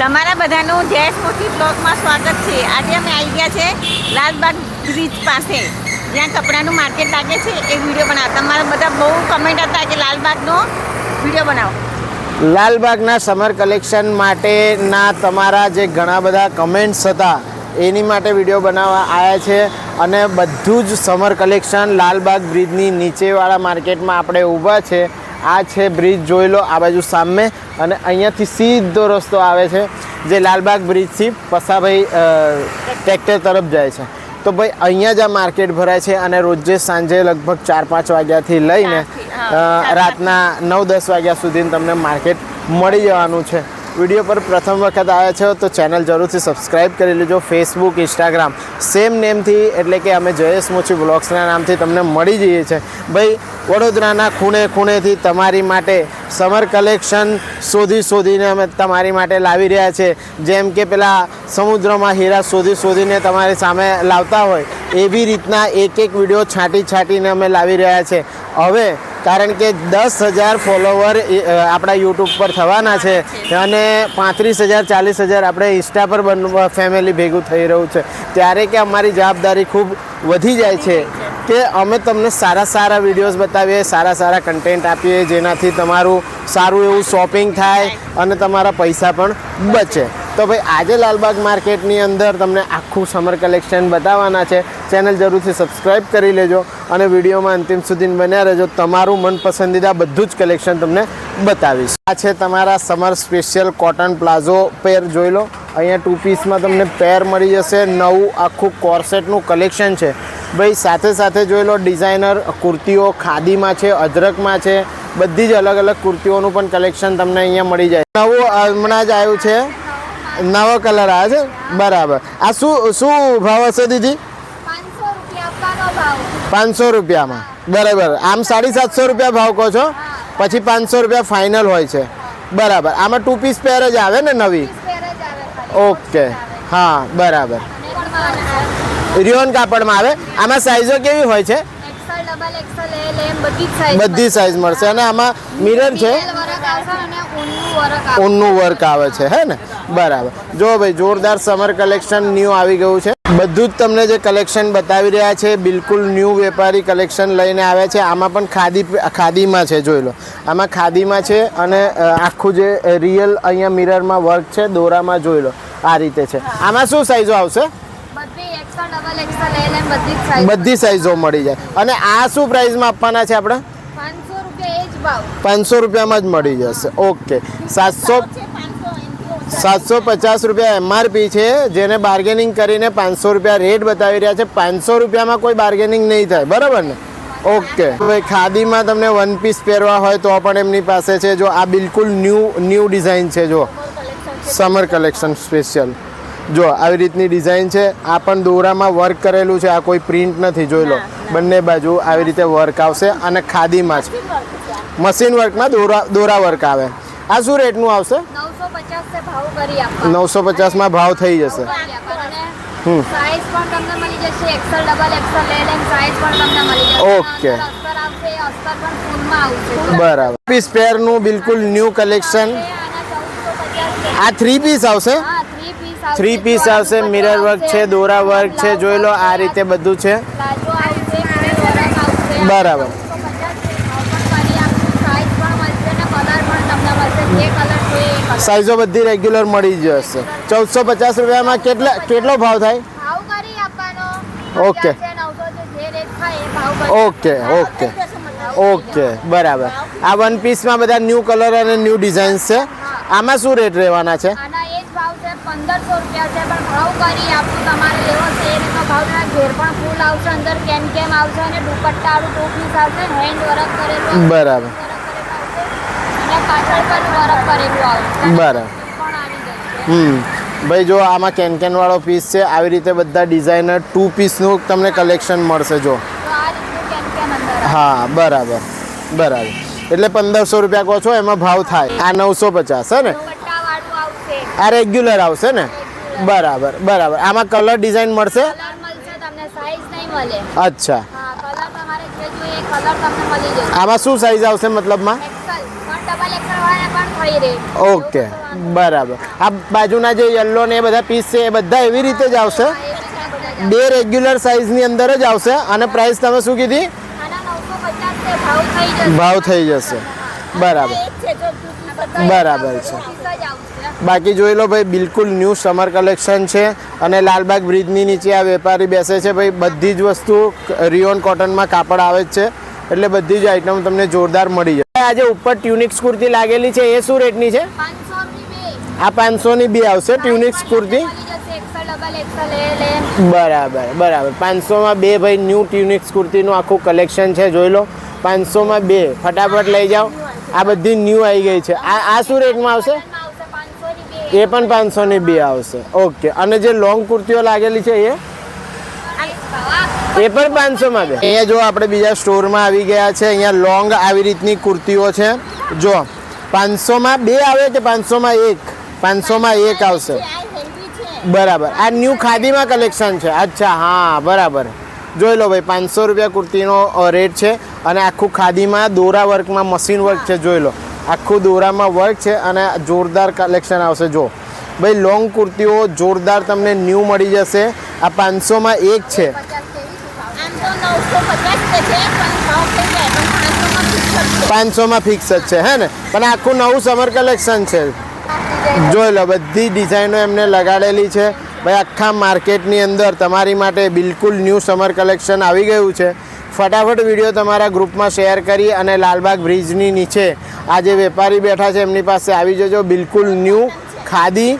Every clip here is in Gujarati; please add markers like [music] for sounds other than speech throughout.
તમારા બધાનું જય સ્મૃતિ બ્લોગમાં સ્વાગત છે. આજે અમે આવી ગયા છે લાલબાગ બ્રિજ પાસે, જ્યાં કપડાનું માર્કેટ લાગે છે. એ વીડિયો બનાવો. તમારા બધા બહુ કમેન્ટ હતા કે લાલબાગનો વીડિયો બનાવો. લાલબાગના સમર કલેક્શન માટેના તમારા જે ઘણા બધા કમેન્ટ્સ હતા, એની માટે વીડિયો બનાવવા આવ્યા છે. અને બધું જ સમર કલેક્શન લાલબાગ બ્રિજની નીચેવાળા માર્કેટમાં આપણે ઊભા છે. આ છે બ્રિજ જોઈ લો આ બાજુ સામે. અને અહીંયાથી સીધો રસ્તો આવે છે જે લાલબાગ બ્રિજથી પસાભાઈ ટ્રેક્ટર તરફ જાય છે. તો ભાઈ અહીંયા જ આ માર્કેટ ભરાય છે અને રોજે સાંજે લગભગ ચાર પાંચ વાગ્યાથી લઈને રાતના નવ દસ વાગ્યા સુધી તમને માર્કેટ મળી જવાનું છે. વીડિયો પર પ્રથમ વખત આવ્યા છો તો ચેનલ જરૂરથી સબસ્ક્રાઈબ કરી લેજો. ફેસબુક ઇન્સ્ટાગ્રામ સેમ નેમથી એટલે કે અમે જયેશ મોચી બ્લોગ્સના નામથી તમને મળી જઈએ છીએ ભાઈ વડોદરાના ખૂણે ખૂણેથી તમારી માટે સમર કલેક્શન શોધી શોધીને અમે તમારી માટે લાવી રહ્યા છે. જેમ કે પેલા સમુદ્રમાં હીરા શોધી શોધીને તમારી સામે લાવતા હોય, એવી રીતના એક એક વીડિયો છાંટી છાંટીને અમે લાવી રહ્યા છે. હવે, કારણ કે દસ હજાર ફોલોવર આપણા યુટ્યુબ પર થવાના છે અને પાંત્રીસ હજાર, ચાલીસ હજાર આપણે ઇન્સ્ટા પર ફેમિલી ભેગું થઈ રહ્યું છે. ત્યારે કે અમારી જવાબદારી ખૂબ વધી જાય છે. કે અમે તમને સારા સારા વિડીયોઝ બતાવીએ, સારા સારા કન્ટેન્ટ આપીએ, જેનાથી તમારું સારું એવું શોપિંગ થાય અને તમારા પૈસા પણ બચે. તો ભાઈ, આજે લાલબાગ માર્કેટની અંદર તમને આખું સમર કલેક્શન બતાવવાના છે. ચેનલ જરૂરથી સબસ્ક્રાઇબ કરી લેજો અને વિડીયોમાં અંતિમ સુધી બન્યા રહેજો. તમારું મનપસંદીદા બધું જ કલેક્શન તમને બતાવીશ. આ છે તમારા summer special cotton palazzo pair જોઈ લો. અહીંયા ટુ પીસમાં તમને પેર મળી જશે. નવું આખું કોર્સેટનું કલેક્શન છે. ભાઈ સાથે સાથે જોઈ લો ડિઝાઇનર કુર્તીઓ ખાદીમાં છે અજરકમાં છે બધી જ અલગ અલગ કુર્તીઓનું પણ કલેક્શન તમને અહીંયા મળી જાય. નવું હમણાં જ આવ્યું છે. નવો કલર આવે છે? બરાબર. આ શું શું ભાવ હશે દીદી? પાંચસો રૂપિયામાં. બરાબર. આમ સાડી સાતસો રૂપિયા ભાવ કહો છો? પછી પાંચસો રૂપિયા ફાઇનલ હોય છે. બરાબર. આમાં ટુ પીસ પેર જ આવે ને નવી. ઓકે હા બરાબર. રિયોન કાપડમાં આવે. આમાં સાઇઝો કેવી હોય છે? બધી સાઈઝ સાઇઝ મળશે. અને આમાં મિરર છે? ઊનનું વર્ક આવે છે હે ને? બરાબર. જો ભાઈ જોરદાર સમર કલેક્શન ન્યૂ આવી ગયું છે. બધું જ તમને જે કલેક્શન બતાવી રહ્યા છે બિલકુલ ન્યૂ વેપારી કલેક્શન લઈને આવ્યા છે. આમાં પણ ખાદી ખાદીમાં છે જોઈ લો. આમાં ખાદીમાં છે અને આખું જે રિયલ અહીંયા મિરરમાં વર્ક છે દોરામાં જોઈ લો. આ રીતે છે. આમાં શું સાઇઝો આવશે? બધી સાઈઝ મળી જાય. અને આ શું પ્રાઇસમાં આપવાના છે આપણે પાંચસો રૂપિયામાં જ મળી જશે. ઓકે. સાતસો સાતસો પચાસ રૂપિયા એમઆરપી છે જેને બાર્ગેનિંગ કરીને પાંચસો રૂપિયા રેટ બતાવી રહ્યા છે. પાંચસો રૂપિયામાં કોઈ બાર્ગેનિંગ નહીં થાય. બરાબર ને? ઓકે. ભાઈ ખાદીમાં તમને વન પીસ પહેરવા હોય તો પણ એમની પાસે છે. જો આ બિલકુલ ન્યૂ ન્યૂ ડિઝાઇન છે જો. સમર કલેક્શન સ્પેશિયલ જો આવી રીતની ડિઝાઇન છે. આ પણ દોરામાં વર્ક કરેલું છે. આ કોઈ પ્રિન્ટ નથી. જોઈ લો. બંને બાજુ આવી રીતે વર્ક આવશે અને ખાદીમાં છે. મશીન વર્કમાં દોરા દોરા વર્ક આવે. આ શું રેટનું આવશે? નવસો પચાસમાં ભાવ થઈ જશે. ઓકે બરાબર. પીસ પેરનું બિલકુલ ન્યૂ કલેક્શન આ થ્રી પીસ આવશે? થ્રી પીસ આવશે મિરર વર્ક છે દોરા વર્ક છે જોઈ લો આ રીતે બધું છે. બરાબર. સાઈઝો બધી રેગ્યુલર મળી જશે ચૌદસો પચાસ રૂપિયામાં કેટલા કેટલો ભાવ થાય? ઓકે. Okay okay. ઓકે બરાબર. આ વન પીસમાં બધા ન્યૂ કલર અને ન્યૂ ડિઝાઇન્સ છે. આમાં શું રેટ રહેવાના છે? પંદરસો રૂપિયા છે પણ ભાવ કરી આપું. તમારે લેવો છે એ રીતનો ભાવ તમારા ઘેર પણ ફૂલ આવશે અંદર કેમ કેમ આવશે અને દુપટ્ટાવાળું ટુ પીસ આવશે. હેન્ડ વર્ક કરેલું બરાબર. અને પાછળ પણ વર્ક કરેલું આવશે. બરાબર. હમ. ભાઈ જો આમાં કેન કેન વાળો પીસ છે આવી રીતે બધા ડિઝાઇનર ટુ પીસનું તમને કલેક્શન મળશે જો. હા બરાબર. બરાબર. એટલે પંદરસો રૂપિયા કહો છો એમાં ભાવ થાય. આ નવસો પચાસ હે ને? આ રેગ્યુલર આવશે ને? બરાબર બરાબર. આમાં કલર ડિઝાઇન મળશે? અચ્છા. આમાં શું સાઈઝ આવશે મતલબમાં? ઓકે બરાબર. આ બાજુના જે યલો ને એ બધા પીસ છે એ બધા એવી રીતે જ આવશે? બી રેગ્યુલર સાઇઝની અંદર જ આવશે? અને પ્રાઇસ તમે શું કીધી? આના 950 છે, ભાવ થઈ જશે. બરાબર. બરાબર છે. બાકી જોઈ લો ભાઈ બિલકુલ ન્યૂ સમર કલેક્શન છે અને લાલબાગ બ્રિજની નીચે આ વેપારી બેસે છે ભાઈ. બધી જ વસ્તુ રિયોન કોટનમાં કાપડ આવે જ છે. એટલે બધી જ આઈટમ તમને જોરદાર મળી જાય આજે ઉપર ટ્યુનિક્સ કુર્તી લાગેલી છે. એ શું રેટની છે? 500 ની આ પાંચસોની બી આવશે ટ્યુનિક્સ કુર્તી. બરાબર બરાબર. પાંચસોમાં બે ભાઈ ન્યૂ ટ્યુનિક્સ કુર્તીનું આખું કલેક્શન છે. જોઈ લો પાંચસોમાં બે. ફટાફટ લઈ જાઓ. આ બધી ન્યૂ આવી ગઈ છે. આ આ શું રેટમાં આવશે એમાં આવશે 500 ની બે એ પણ પાંચસોની બે આવશે. ઓકે. અને જે લોંગ કુર્તીઓ લાગેલી છે એ? એ પણ પાંચસોમાં બે. અહીંયા જો આપણે બીજા સ્ટોરમાં આવી ગયા છે. અહીંયા લોંગ આવી રીતની કુર્તીઓ છે. જો, પાંચસોમાં બે આવે કે પાંચસોમાં એક? પાંચસોમાં એક આવશે. બરાબર. આ ન્યૂ ખાદીમાં કલેક્શન છે. અચ્છા, હા, બરાબર. જોઈ લો ભાઈ, પાંચસો રૂપિયા કુર્તીનો રેટ છે. અને આખું ખાદીમાં દોરા વર્કમાં મશીન વર્ક છે, જોઈ લો. આખું દોરામાં વર્ક છે અને જોરદાર કલેક્શન આવશે. જો ભાઈ લોંગ કુર્તીઓ જોરદાર તમને ન્યૂ મળી જશે. આ પાંચસોમાં એક છે. પાંચસોમાં ફિક્સ જ છે. હે ને? પણ આખું નવું સમર કલેક્શન છે. જોઈ લો બધી ડિઝાઇનો એમને લગાડેલી છે. ભાઈ આખા માર્કેટની અંદર તમારી માટે બિલકુલ ન્યૂ સમર કલેક્શન આવી ગયું છે. ફટાફટ વીડિયો તમારા ગ્રુપમાં શેર કરી અને લાલબાગ બ્રિજની નીચે આ જે વેપારી બેઠા છે એમની પાસે આવી જજો. બિલકુલ ન્યૂ ખાદી.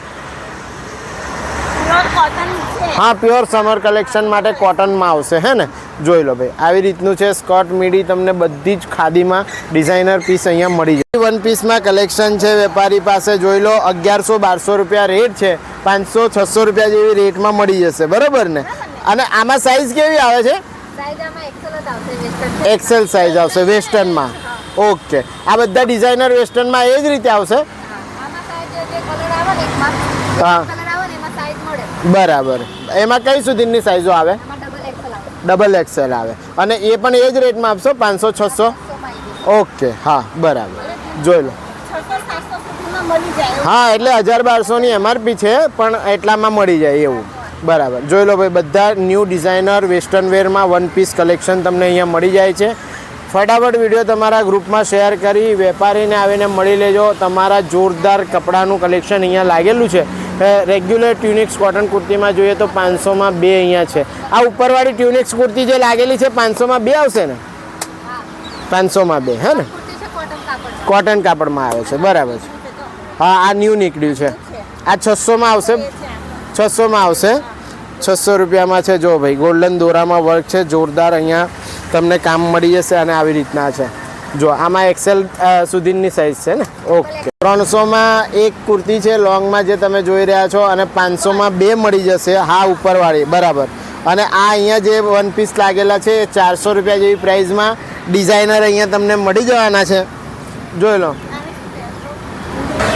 હા પ્યોર સમર કલેક્શન માટે કોટનમાં આવશે હે ને? જોઈ લો ભાઈ આવી રીતનું છે. સ્કર્ટ મીડી તમને બધી જ ખાદીમાં ડિઝાઇનર પીસ અહીંયા મળી જાય વન પીસમાં કલેક્શન છે વેપારી પાસે જોઈ લો. અગિયારસો બારસો રૂપિયા રેટ છે. પાંચસો છસો રૂપિયા જેવી રેટમાં મળી જશે. બરાબર ને? અને આમાં સાઇઝ કેવી આવે છે? એક્સેલ સાઇઝ આવશે વેસ્ટર્નમાં ઓકે આ બધા ડિઝાઇનર વેસ્ટર્નમાં એ જ રીતે આવશે? હા. બરાબર. એમાં કઈ સુધીની સાઇઝો આવે? ડબલ એક્સેલ આવે. અને એ પણ એ જ રેટમાં આપશો? પાંચસો, છસો. ઓકે હા, બરાબર. જોઈ લો. હા, એટલે હજાર બારસોની એમઆરપી છે, પણ એટલામાં મળી જાય એવું. બરાબર. જોઈ લો ભાઈ, બધા ન્યૂ ડિઝાઇનર વેસ્ટર્ન વેરમાં વન પીસ કલેક્શન તમને અહીંયા મળી જાય છે. ફટાફટ વીડિયો તમારા ગ્રુપમાં શેર કરી, વેપારીને આવીને મળી લેજો. તમારા જોરદાર કપડાનું કલેક્શન અહીંયા લાગેલું છે. રેગ્યુલર ટ્યુનિક્સ કોટન કુર્તીમાં જોઈએ તો પાંચસોમાં બે અહીંયા છે. આ ઉપરવાળી ટ્યુનિક્સ કુર્તી જે લાગેલી છે, પાંચસોમાં બે આવશે ને? પાંચસોમાં બે, હે ને? કોટન કાપડમાં આવે છે, બરાબર છે. હા, આ ન્યૂ નીકળ્યું છે. આ છસોમાં આવશે. છસોમાં આવશે. છસો રૂપિયામાં છે જો ભાઈ, ગોલ્ડન દોરામાં વર્ક છે, જોરદાર અહીંયા તમને કામ મળી જશે અને આવી રીતના છે. જો, આમાં એક્સેલ સુધીની સાઇઝ છે ને? ઓકે ત્રણસોમાં એક કુર્તી છે લોંગમાં જે તમે જોઈ રહ્યા છો, અને પાંચસોમાં બે મળી જશે, હા, ઉપરવાળી, બરાબર. અને આ અહીંયા જે વન પીસ લાગેલા છે, એ ચારસો રૂપિયા જેવી પ્રાઇઝમાં ડિઝાઇનર અહીંયા તમને મળી જવાના છે. જોઈ લો.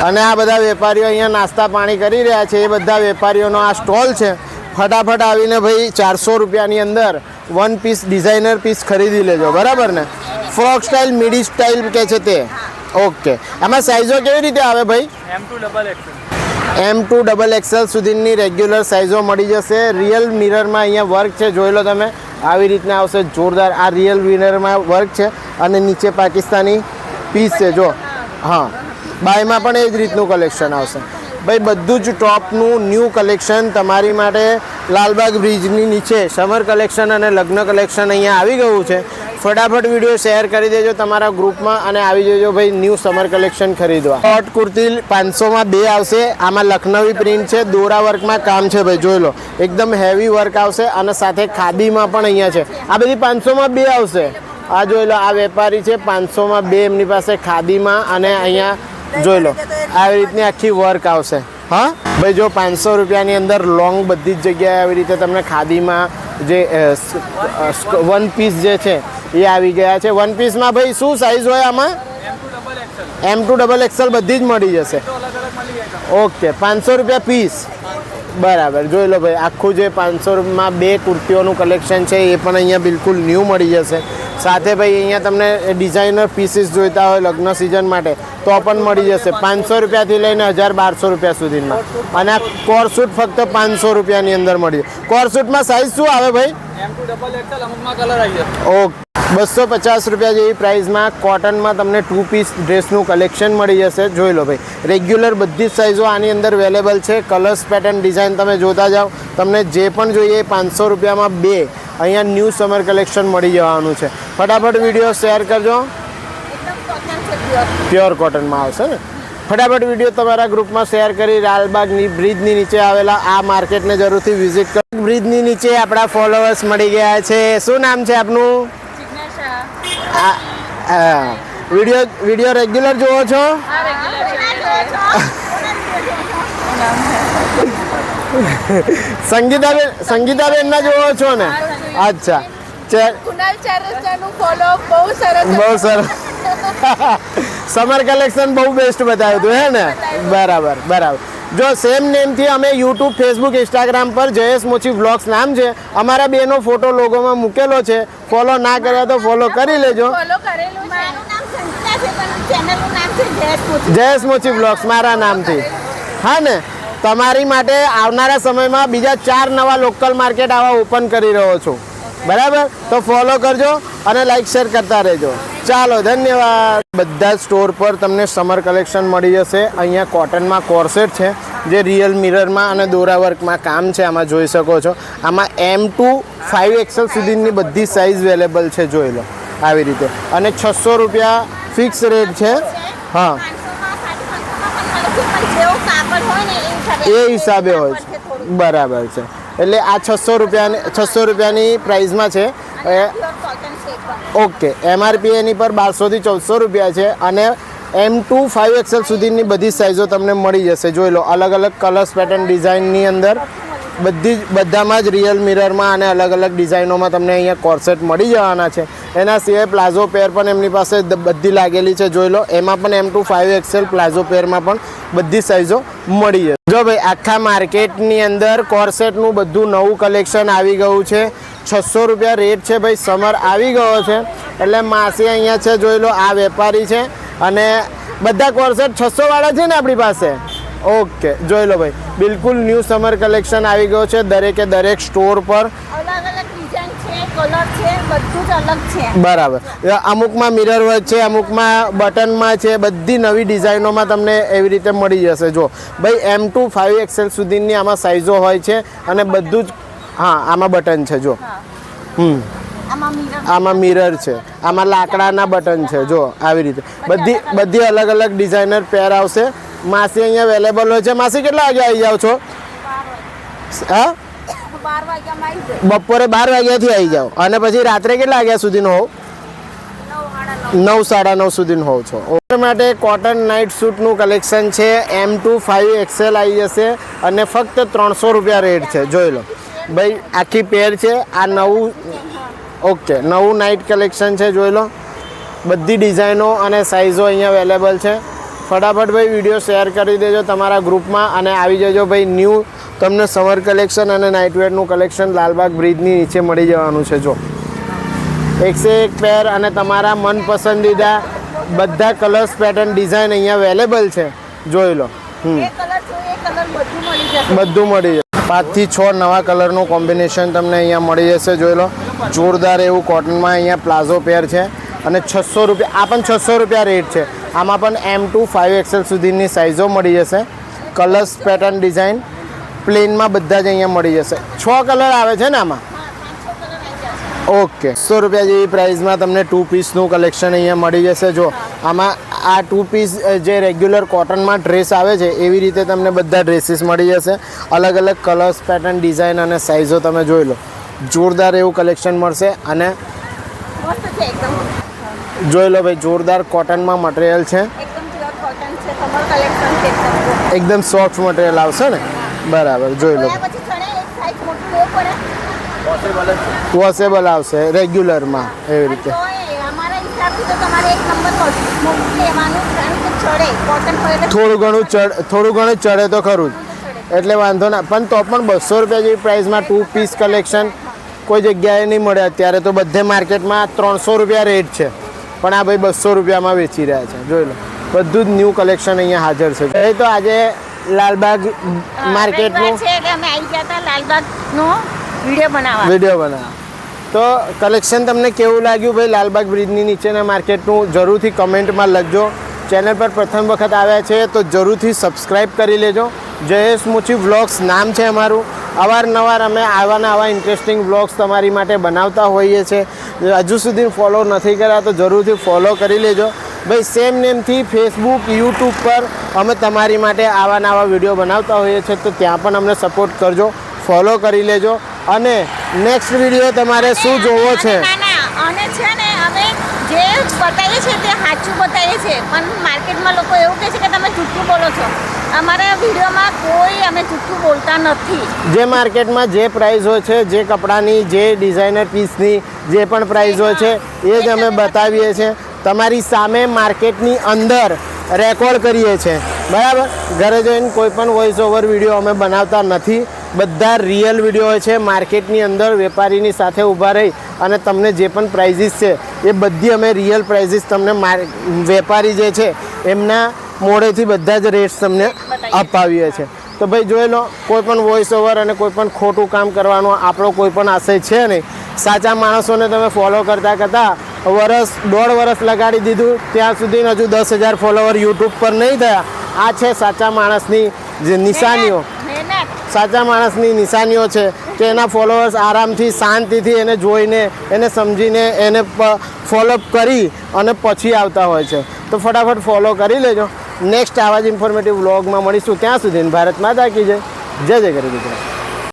અને આ બધા વેપારીઓ અહીંયા નાસ્તા પાણી કરી રહ્યા છે. એ બધા વેપારીઓનો આ સ્ટોલ છે. ફટાફટ આવીને ભાઈ ચારસો રૂપિયાની અંદર વન પીસ ડિઝાઇનર પીસ ખરીદી લેજો. બરાબર ને? ફ્રોક સ્ટાઇલ મિડી સ્ટાઇલ કે છે તે? ઓકે. આમાં સાઇઝો કેવી રીતે આવે ભાઈ? એમ ટુ ડબલ એક્સેલ સુધીની રેગ્યુલર સાઇઝો મળી જશે. રિયલ મિરરમાં અહીંયા વર્ક છે. જોઈ લો તમે. આવી રીતના આવશે. જોરદાર આ રિયલ મિરરમાં વર્ક છે. અને નીચે પાકિસ્તાની પીસ છે. જો. હા. બાયમાં પણ એ જ રીતનું કલેક્શન આવશે. ભાઈ, બધું જ ટોપનું ન્યૂ કલેક્શન તમારી માટે લાલબાગ બ્રિજની નીચે સમર કલેક્શન અને લગ્ન કલેક્શન અહીંયા આવી ગયું છે. ફટાફટ વીડિયો શેર કરી દેજો તમારા ગ્રુપમાં અને આવી જજો ભાઈ ન્યૂ સમર કલેક્શન ખરીદવા. શોર્ટ કુર્તી પાંચસોમાં બે આવશે. આમાં લખનવી પ્રિન્ટ છે. દોરા વર્કમાં કામ છે ભાઈ, જોઈ લો. એકદમ હેવી વર્ક આવશે અને સાથે ખાદીમાં પણ અહીંયા છે. આ બધી પાંચસોમાં બે આવશે. આ જોઈ લો, આ વેપારી છે. પાંચસોમાં બે એમની પાસે ખાદીમાં અને અહીંયા જોઈ લો. આવી રીતની આખી વર્ક આવશે. હા? ભાઈ જો પાંચસો રૂપિયાની અંદર લોંગ બધી જ જગ્યાએ આવી રીતે તમને ખાદીમાં જે વન પીસ જે છે એ આવી ગયા છે. વન પીસમાં ભાઈ શું સાઇઝ હોય આમાં? એમ ટુ ડબલ એક્સેલ બધી જ મળી જશે. ઓકે પાંચસો રૂપિયા પીસ બરાબર જોઈ લો ભાઈ આખું જે પાંચસોમાં બે કુર્તીઓનું કલેક્શન છે એ પણ અહીંયા બિલકુલ ન્યૂ મળી જશે. સાથે ભાઈ અહીંયા તમને ડિઝાઇનર પીસીસ જોઈતા હોય લગ્ન સિઝન માટે તો પણ મળી જશે. પાંચસો રૂપિયાથી લઈને હજાર બારસો રૂપિયા સુધીમાં. અને આ કોરસૂટ ફક્ત પાંચસો રૂપિયાની અંદર મળી કોરસૂટમાં સાઇઝ શું આવે ભાઈ? ઓકે. બસો પચાસ રૂપિયા જેવી પ્રાઇસમાં કોટનમાં તમને ટુ પીસ ડ્રેસનું કલેક્શન મળી જશે. જોઈ લો ભાઈ રેગ્યુલર બધી જ સાઇઝો આની અંદર અવેલેબલ છે. કલર્સ પેટર્ન ડિઝાઇન તમે જોતા જાઓ. તમને જે પણ જોઈએ પાંચસો રૂપિયામાં બે અહીંયા ન્યૂ સમર કલેક્શન મળી જવાનું છે. ફટાફટ વીડિયો શેર કરજો. પ્યોર કોટનમાં આવશે ને? ફટાફટ વીડિયો તમારા ગ્રુપમાં શેર કરી લાલબાગની બ્રિજની નીચે આવેલા આ માર્કેટને જરૂરથી વિઝિટ કરો. બ્રિજની નીચે આપણા ફોલોઅર્સ મળી ગયા છે. શું નામ છે આપનું? આ વીડિયો વીડિયો રેગ્યુલર જુઓ છો? સંગીતાબેન સંગીતાબેન ના જુઓ છો ને? અચ્છા. બહુ સરસ સમર કલેક્શન બહુ [laughs] બેસ્ટ બતાવ્યું હતું હે ને? બરાબર બરાબર. જો સેમ નેમથી અમે યુટ્યુબ ફેસબુક ઇન્સ્ટાગ્રામ પર જયેશ મોચી વ્લોગ્સ નામ છે. અમારા બેનો ફોટો લોગોમાં મૂકેલો છે. ફોલો ના કર્યા તો ફોલો કરી લેજો. ફોલો કરેલું છે. મારું નામ સંગીતા છે પણ ચેનલનું નામ છે જયેશ મોચી. જયેશ વ્લોગ્સ મારા નામથી. હા ને? તમારી માટે આવનારા સમયમાં બીજા ચાર નવા લોકલ માર્કેટ આવા ઓપન કરી રહ્યો છું. બરાબર? તો ફોલો કરજો અને લાઈક શેર કરતા રહેજો. ચાલો, ધન્યવાદ. બધા સ્ટોર પર તમને સમર કલેક્શન મળી જશે. અહીંયા કોટનમાં કોર્સેટ છે, જે રિયલ મિરરમાં અને દોરા વર્કમાં કામ છે, આમાં જોઈ શકો છો. આમાં એમ ટુ ફાઇવ એક્સેલ સુધીની બધી સાઇઝ અવેલેબલ છે, જોઈ લો, આવી રીતે. અને છસો રૂપિયા ફિક્સ રેટ છે. હા. એ હિસાબે હોય છે. બરાબર છે. એટલે આ છસો રૂપિયાની છસો રૂપિયાની પ્રાઇઝમાં છે એ પ્યોર કોટન છે એકદમ ઓકે એમઆરપી એની પર બારસોથી ચૌદસો રૂપિયા છે અને એમ ટુ ફાઇવ એક્સેલ સુધીની બધી સાઇઝો તમને મળી જશે. જોઈ લો, અલગ અલગ કલર્સ પેટર્ન ડિઝાઇનની અંદર બધી જ, બધામાં જ રિયલ મિરરમાં અને અલગ અલગ ડિઝાઇનોમાં તમને અહીંયા કોર્સેટ મળી જવાના છે. એના સિવાય પ્લાઝો પેર પણ એમની પાસે બધી લાગેલી છે, જોઈ લો. એમાં પણ M to five XL palazzo પેરમાં પણ બધી સાઇઝો મળી જશે. જો ભાઈ, આખા માર્કેટની અંદર કોર્સેટનું બધું નવું કલેક્શન આવી ગયું છે. છસો રૂપિયા રેટ છે ભાઈ સમર આવી ગયો છે. એટલે માસી અહીંયા છે, જોઈ લો, આ વેપારી છે. અને બધા કોર્સેટ છસોવાળા છે ને આપણી પાસે? ઓકે, જોઈ લો ભાઈ, બિલકુલ ન્યૂ સમર કલેક્શન આવી ગયો છે. દરેકે દરેક સ્ટોર પર અલગ અલગ ડિઝાઇન છે કલર છે બધું જ અલગ છે. બરાબર. અમુકમાં મિરર વર્ક છે અમુકમાં બટનમાં છે બધી નવી ડિઝાઇનોમાં તમને એવી રીતે મળી જશે. જો ભાઈ એમ ટુ ફાઇવ એક્સેલ સુધીની આમાં સાઇઝો હોય છે અને બધું જ હા આમાં બટન છે જો. હમ. આમાં મિરર આમાં મિરર છે. આમાં લાકડાના બટન છે જો આવી રીતે. બધી બધી અલગ અલગ ડિઝાઇનર પેર આવશે. માસી અહીંયા અવેલેબલ હોય છે. માસી કેટલા વાગે આવી જાઓ છો? હા બાર વાગ્યામાં આવી જાય બપોરે બાર વાગ્યાથી આવી જાઓ. અને પછી રાત્રે કેટલા વાગ્યા સુધીનો હોવ? નવ સાડા નવ. સુધીનો હોવ છો. ઓર માટે કોટન નાઇટ સૂટનું કલેક્શન છે. એમ ટુ ફાઇવ એક્સેલ આવી જશે અને ફક્ત ત્રણસો રૂપિયા રેટ છે. જોઈ લો. ભાઈ આખી પેર છે. આ નવું ઓકે નવું નાઇટ કલેક્શન છે જોઈ લો. બધી ડિઝાઇનો અને સાઇઝો અહીંયા અવેલેબલ છે. ફટાફટ ભાઈ વીડિયો શેર કરી દેજો તમારા ગ્રુપમાં અને આવી જજો ભાઈ ન્યૂ તમને સમર કલેક્શન અને નાઇટવેરનું કલેક્શન લાલબાગ બ્રિજની નીચે મળી જવાનું છે જો. એકસે એક પેર અને તમારા મનપસંદીદા બધા કલર્સ પેટર્ન ડિઝાઇન અહીંયા અવેલેબલ છે. જોઈ લો. બધું મળી જશે. પાંચથી છ નવા કલરનું કોમ્બિનેશન તમને અહીંયા મળી જશે જોઈ લો. જોરદાર એવું કોટનમાં અહીંયા પ્લાઝો પેર છે. અને છસો રૂપિયા આ પણ છસો રૂપિયા રેટ છે. આમાં પણ એમ ટુ ફાઇવ એક્સેલ સુધીની સાઇઝો મળી જશે. કલર્સ પેટર્ન ડિઝાઇન પ્લેનમાં બધા જ અહીંયા મળી જશે. છ કલર આવે છે ને આમાં? ઓકે. સો રૂપિયા જેવી પ્રાઇસમાં તમને ટુ પીસનું કલેક્શન અહીંયા મળી જશે. જો આમાં આ ટુ પીસ જે રેગ્યુલર કોટનમાં ડ્રેસ આવે છે એવી રીતે તમને બધા ડ્રેસીસ મળી જશે. અલગ અલગ કલર્સ પેટર્ન ડિઝાઇન અને સાઇઝો તમે જોઈ લો. જોરદાર એવું કલેક્શન મળશે અને જોઈ લો ભાઈ જોરદાર કોટનમાં મટીરિયલ છે. એકદમ સોફ્ટ મટીરિયલ આવશે ને? બરાબર જોઈ લો. ધોયા પછી ચણે એક સાઈઝ મોટું લેવું પડે પોસિબલ આવશે રેગ્યુલરમાં એવી રીતે. થોડું ઘણું ચડ થોડું ઘણું ચડે તો ખરું જ. એટલે વાંધો ના પણ તો પણ બસો રૂપિયા જેવી પ્રાઇસમાં ટુ પીસ કલેક્શન કોઈ જગ્યાએ નહીં મળે. અત્યારે તો બધે માર્કેટમાં ત્રણસો રૂપિયા રેટ છે. પણ આ ભાઈ બસો રૂપિયામાં વેચી રહ્યા છે. જોઈ લો. બધું જ ન્યૂ કલેક્શન અહીંયા હાજર છે. એ તો આજે લાલબાગ માર્કેટનું છે કે અમે આવી ગયા હતા લાલબાગનો વીડિયો બનાવવા. વીડિયો બનાવવા. તો કલેક્શન તમને કેવું લાગ્યું ભાઈ લાલબાગ બ્રિજની નીચેના માર્કેટનું? જરૂરથી કમેન્ટમાં લખજો. ચેનલ પર પ્રથમ વખત આવ્યા છે તો જરૂરથી સબસ્ક્રાઈબ કરી લેજો. જયેશ મુચી વ્લોગ્સ નામ છે અમારું. અવારનવાર અમે આવા ને આવા ઇન્ટરેસ્ટિંગ વ્લોગ્સ તમારી માટે બનાવતા હોઈએ છીએ હજુ સુધી ફોલો નથી કર્યા તો જરૂરથી ફોલો કરી લેજો. ભાઈ સેમ નેમથી ફેસબુક યુટ્યુબ પર અમે તમારી માટે આવા નવા વીડિયો બનાવતા હોઈએ છીએ તો ત્યાં પણ અમને સપોર્ટ કરજો ફોલો કરી લેજો. અને નેક્સ્ટ વીડિયો તમારે શું જોવો છે? અને છે ને અમે જે બતાવીએ છીએ તે સાચું બતાવીએ છીએ પણ માર્કેટમાં લોકો એવું કહે છે કે તમે જૂઠું બોલો છો. અમારા વિડીયોમાં કોઈ અમે જૂઠું બોલતા નથી. જે માર્કેટમાં જે પ્રાઇસ હોય છે જે કપડાની જે ડિઝાઇનર પીસની જે પણ પ્રાઇસ હોય છે એ જ અમે બતાવીએ છીએ. તમારી સામે માર્કેટની અંદર રેકોર્ડ કરીએ છીએ. બરાબર? ઘરે જઈને કોઈ પણ વોઇસ ઓવર વીડિયો અમે બનાવતા નથી. બધા રિયલ વીડિયો હોય છે. માર્કેટની અંદર વેપારીની સાથે ઊભા રહી અને તમને જે પણ પ્રાઇઝીસ છે એ બધી અમે રિયલ પ્રાઇઝીસ તમને વેપારી જે છે એમના મોડેથી બધા જ રેટ્સ તમને અપાવીએ છીએ. તો ભાઈ જોઈ લો કોઈ પણ વોઇસ ઓવર અને કોઈ પણ ખોટું કામ કરવાનો આપણો કોઈ પણ આશય છે નહીં. સાચા માણસોને તમે ફોલો કરતાં કરતાં વરસ દોઢ વરસ લગાડી દીધું. ત્યાં સુધી હજુ દસ હજાર ફોલોવર યુટ્યુબ પર નહીં થયા. આ છે સાચા માણસની જે નિશાનીઓ. સાચા માણસની નિશાનીઓ છે કે એના ફોલોઅર્સ આરામથી શાંતિથી એને જોઈને એને સમજીને એને ફોલોઅપ કરી અને પછી આવતા હોય છે. તો ફટાફટ ફોલો કરી લેજો. નેક્સ્ટ આવા જ ઇન્ફોર્મેટિવ વ્લોગમાં મળીશું. ત્યાં સુધી ભારત માતા કી જય. જય જય કરી દીકરા